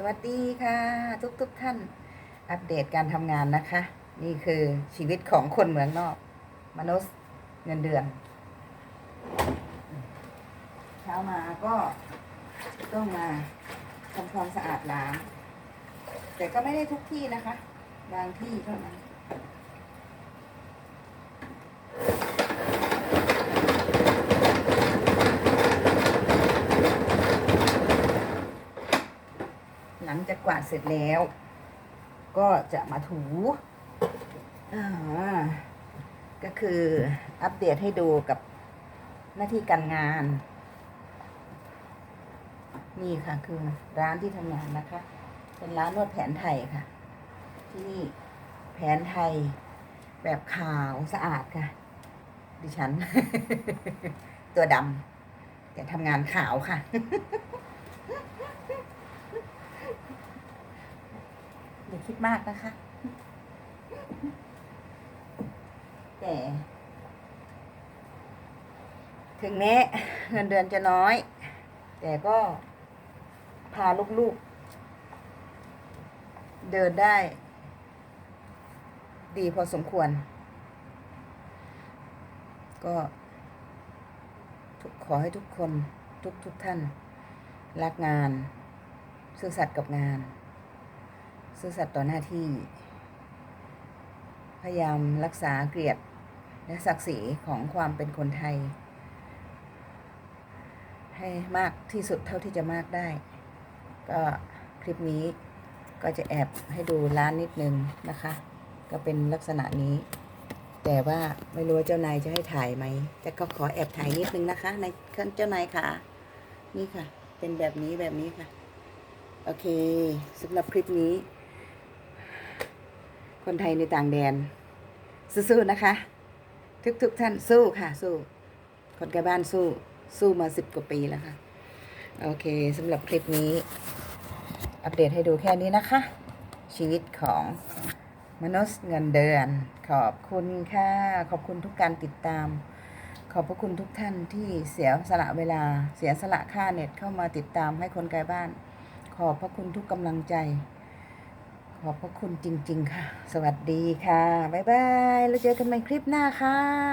สวัสดีค่ะ ทุกทุกท่านอัปเดตการทำงานนะคะ นี่คือชีวิตของคนเมืองนอก มนุษย์เงินเดือน เช้ามาก็ต้องมาทำความสะอาดล้างแต่ก็ไม่ได้ทุกที่นะคะ บางที่เท่านั้น หลังจากกวาดเสร็จแล้ว ก็จะมาถูก็คืออัปเดตให้ดูกับหน้าที่การงาน นี่ค่ะคือร้านที่ทำงานนะคะ เป็นร้านนวดแผนไทยค่ะ ที่นี่แผนไทยแบบขาวสะอาดค่ะ ดิฉัน ตัวดำแต่ทำงานขาวค่ะ อย่า คิดมากนะคะ แต่ ถึงแม้เงินเดือนจะน้อย แต่ก็พาลูกๆ เดินได้ ดีพอสมควร ก็ขอให้ทุกคนทุกทุกท่าน รักงาน ซื่อสัตย์กับงาน ซื่อสัตย์ต่อหน้าที่ พยายามรักษาเกียรติและศักดิ์ศรีของความเป็นคนไทย ให้มากที่สุดเท่าที่จะมากได้ ก็คลิปนี้ก็จะแอบให้ดูร้านนิดนึงนะคะ ก็เป็นลักษณะนี้ แต่ว่าไม่รู้ว่าเจ้านายจะให้ถ่ายไหมแต่ก็ขอแอบถ่ายนิดนึงนะคะ ในเครื่องเจ้านายค่ะ นี่ค่ะ เป็นแบบนี้แบบนี้ค่ะ โอเคสำหรับคลิปนี้ คนไทยในต่างแดน สู้ๆนะคะ ทุกๆท่านสู้ค่ะสู้ คนไกลบ้านสู้ สู้มาสิบกว่าปีแล้วค่ะ โอเคสำหรับคลิปนี้ อัปเดตให้ดูแค่นี้นะคะ ชีวิตของมนุษย์เงินเดือน ขอบคุณค่ะ ขอบคุณทุกการติดตาม ขอบพระคุณทุกท่านที่เสียสละเวลา เสียสละค่าเน็ตเข้ามาติดตามให้คนไกลบ้าน ขอบพระคุณทุกกำลังใจ ขอบพระคุณจริง ๆ ค่ะ สวัสดีค่ะ บ๊ายบาย แล้วเจอกันใหม่คลิปหน้าค่ะ